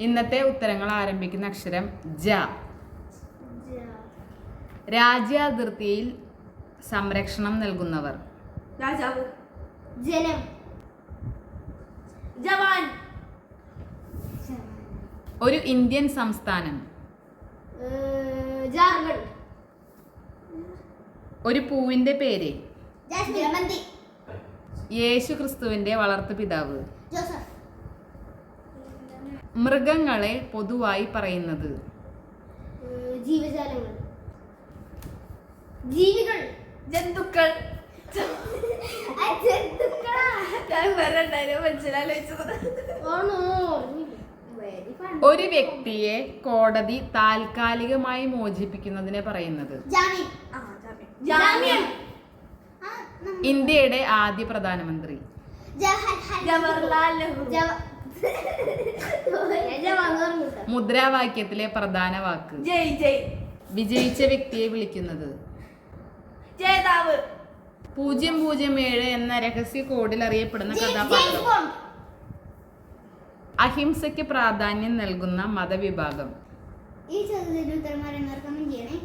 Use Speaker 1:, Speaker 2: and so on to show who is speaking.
Speaker 1: ഇന്നത്തെ ഉത്തരങ്ങൾ ആരംഭിക്കുന്ന അക്ഷരം ജ. രാജ്യാതിർത്തിയിൽ സംരക്ഷണം നൽകുന്നവർ.
Speaker 2: രാജാവ്.
Speaker 3: ജനം.
Speaker 2: ജവാൻ.
Speaker 1: ഒരു ഇന്ത്യൻ സംസ്ഥാനം.
Speaker 3: ജാർഖണ്ഡ്.
Speaker 1: ഒരു പൂവിന്റെ പേര്. യേശു ക്രിസ്തുവിന്റെ വളർത്തു പിതാവ്
Speaker 3: ജോസഫ്.
Speaker 1: മൃഗങ്ങളെ പൊതുവായി പറയുന്നത്.
Speaker 3: ജീവജാലങ്ങൾ. ജീവികൾ.
Speaker 2: ജന്തുക്കൾ.
Speaker 1: ഒരു വ്യക്തിയെ കോടതി താൽക്കാലികമായി മോചിപ്പിക്കുന്നതിനെ പറയുന്നത്. ഇന്ത്യയുടെ ആദ്യ പ്രധാനമന്ത്രി.
Speaker 3: ജവഹർലാൽ
Speaker 2: നെഹ്റു.
Speaker 1: മുദ്രാവാക്യത്തിലെ പ്രധാന വാക്ക്.
Speaker 2: ജയ് ജയ്.
Speaker 1: വിജയിച്ച വ്യക്തിയെ വിളിക്കുന്നത്.
Speaker 2: ജേതാവ്.
Speaker 1: പൂജ്യം പൂജ്യം ഏഴ് എന്ന രഹസ്യ കോഡിൽ അറിയപ്പെടുന്ന കഥാപാത്രം. അഹിംസയ്ക്ക് പ്രാധാന്യം നൽകുന്ന മതവിഭാഗം.
Speaker 3: ഈ ചോദ്യത്തിന് ഉത്തരം അറിയുന്നവർ കമന്റ് ചെയ്യണേ?